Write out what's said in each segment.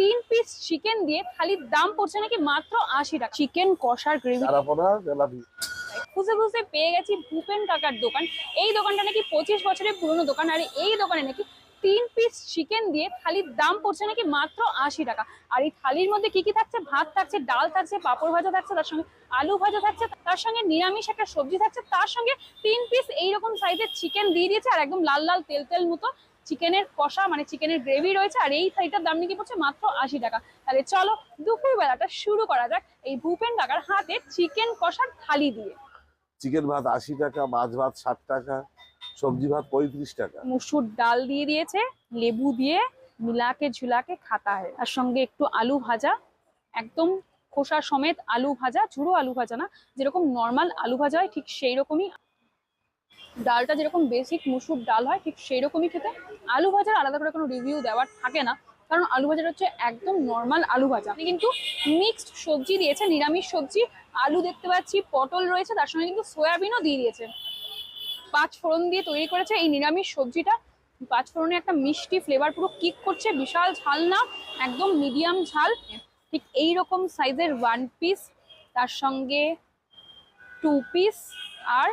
তিন piece chicken দিয়ে থালির দাম পড়ছে নাকি মাত্র আশি টাকা। চিকেন কষার গ্রেভি খুঁজে খুঁজে পেয়ে গেছি ভূপেন কাকার দোকান। এই দোকানটা নাকি পঁচিশ বছরের পুরনো দোকান আর এই দোকানে নাকি তিন পিস চিকেন দিয়ে থালির দাম পড়ছে নাকি মাত্র আশি টাকা। আর এই থালির মধ্যে কি কি থাকছে? ভাত থাকছে ডাল থাকছে পাঁপড় ভাজা থাকছে তার সঙ্গে আলু ভাজা থাকছে তার সঙ্গে নিরামিষ একটা সবজি থাকছে তার সঙ্গে তিন পিস এইরকম সাইজের চিকেন দিয়ে দিয়েছে আর একদম লাল লাল তেল তেল মতো চিকেনের কষা মানে চিকেনের গ্রেভি রয়েছে আর এই থালিটার দাম নাকি পড়ছে মাত্র আশি টাকা। তাহলে চলো দুপুর বেলাটা শুরু করা যাক এই ভূপেন কাকার হাতে চিকেন কষার থালি দিয়ে। চিকেন ভাত আশি টাকা মাছ ভাত ষাট টাকা সবজি ভাত পঁয়ত্রিশ টাকা। মুসুর ডাল দিয়ে দিয়েছে লেবু দিয়ে মিলাকে ঝুলাকে খাতা হয়। আর সঙ্গে একটু আলু ভাজা একদম খোসা সমেত আলু ভাজা ঝুড়ো আলু ভাজা না যেরকম নর্মাল আলু ভাজা হয় ঠিক সেই রকমই ডালটা যেরকম বেসিক মুসুর ডাল হয়, ঠিক সেই রকমই খেতে। আলু ভাজার আলাদা করে কোনো রিভিউ দেওয়ার থাকে না। কারণ আলু ভাজাটা হচ্ছে একদম নর্মাল আলু ভাজা। কিন্তু মিক্সড সবজি দিয়েছে নিরামিষ সবজি। আলু দেখতে পাচ্ছি, পটল রয়েছে, তার সঙ্গে কিন্তু সয়াবিনও দিয়ে দিয়েছে। পাঁচ ফোড়ন দিয়ে তৈরি করেছে এই নিরামিষ সবজিটা। পাঁচ ফোড়নে একটা মিষ্টি ফ্লেভার পুরো কিক করছে, বিশাল ঝাল না, একদম মিডিয়াম ঝাল। ঠিক এই রকম সাইজের ওয়ান পিস তার সঙ্গে টু পিস আর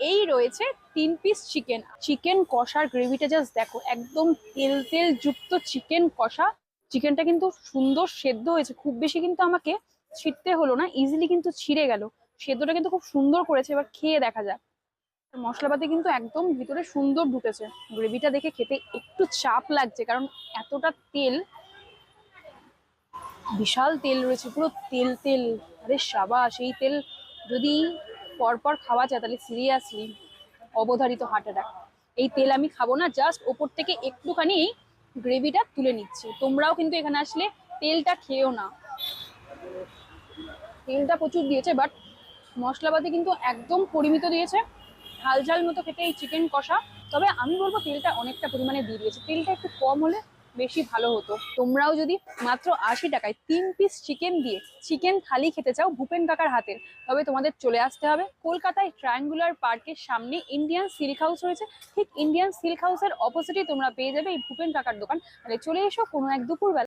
এই রয়েছে তিন পিস চিকেন চিকেন কষার গ্রেভিটা জাস্ট দেখো, একদম তেল তেল যুক্ত চিকেন কষা। চিকেনটা কিন্তু সুন্দর সেদ্ধ হয়েছে, খুব বেশি কিন্তু আমাকে ছিটতে হলো না ইজিলি কিন্তু ছিঁড়ে গেল। সেদ্ধটা কিন্তু খুব সুন্দর করেছে, এবার খেয়ে দেখা যাক। মশলাপাতি কিন্তু একদম ভিতরে সুন্দর ঢুকেছে। গ্রেভিটা দেখে খেতে একটু চাপ লাগছে, কারণ এতটা তেল, বিশাল তেল রয়েছে, পুরো তেল তেল। আরে সাবাস, এই তেল যদি পরপর খাওয়া যায়, তাহলে সিরিয়াসলি অবধারিত হার্ট অ্যাটাক এই তেল আমি খাব না জাস্ট ওপর থেকে একটুখানি গ্রেভিটা তুলে নিচ্ছি। তোমরাও কিন্তু এখানে আসলে তেলটা খেয়েও না। তেলটা প্রচুর দিয়েছে বাট মশলাপাতি কিন্তু একদম পরিমিত দিয়েছে। ঝাল ঝাল মতো খেতে এই চিকেন কষা। তবে আমি বলব তেলটা অনেকটা পরিমাণে দিয়ে দিয়েছে। তেলটা একটু কম হলে বেশি ভালো হতো। তোমরাও যদি মাত্র আশি টাকায় তিন পিস চিকেন দিয়ে চিকেন থালি খেতে চাও ভূপেন কাকার হাতের, তবে তোমাদের চলে আসতে হবে কলকাতায় ট্রায়াঙ্গুলার পার্কের সামনে ইন্ডিয়ান সিল্ক হাউস রয়েছে। ঠিক ইন্ডিয়ান সিল্ক হাউসের অপোজিটে তোমরা পেয়ে যাবে এই ভূপেন কাকার দোকান। তাহলে চলে এসো কোনো এক দুপুরবেলা।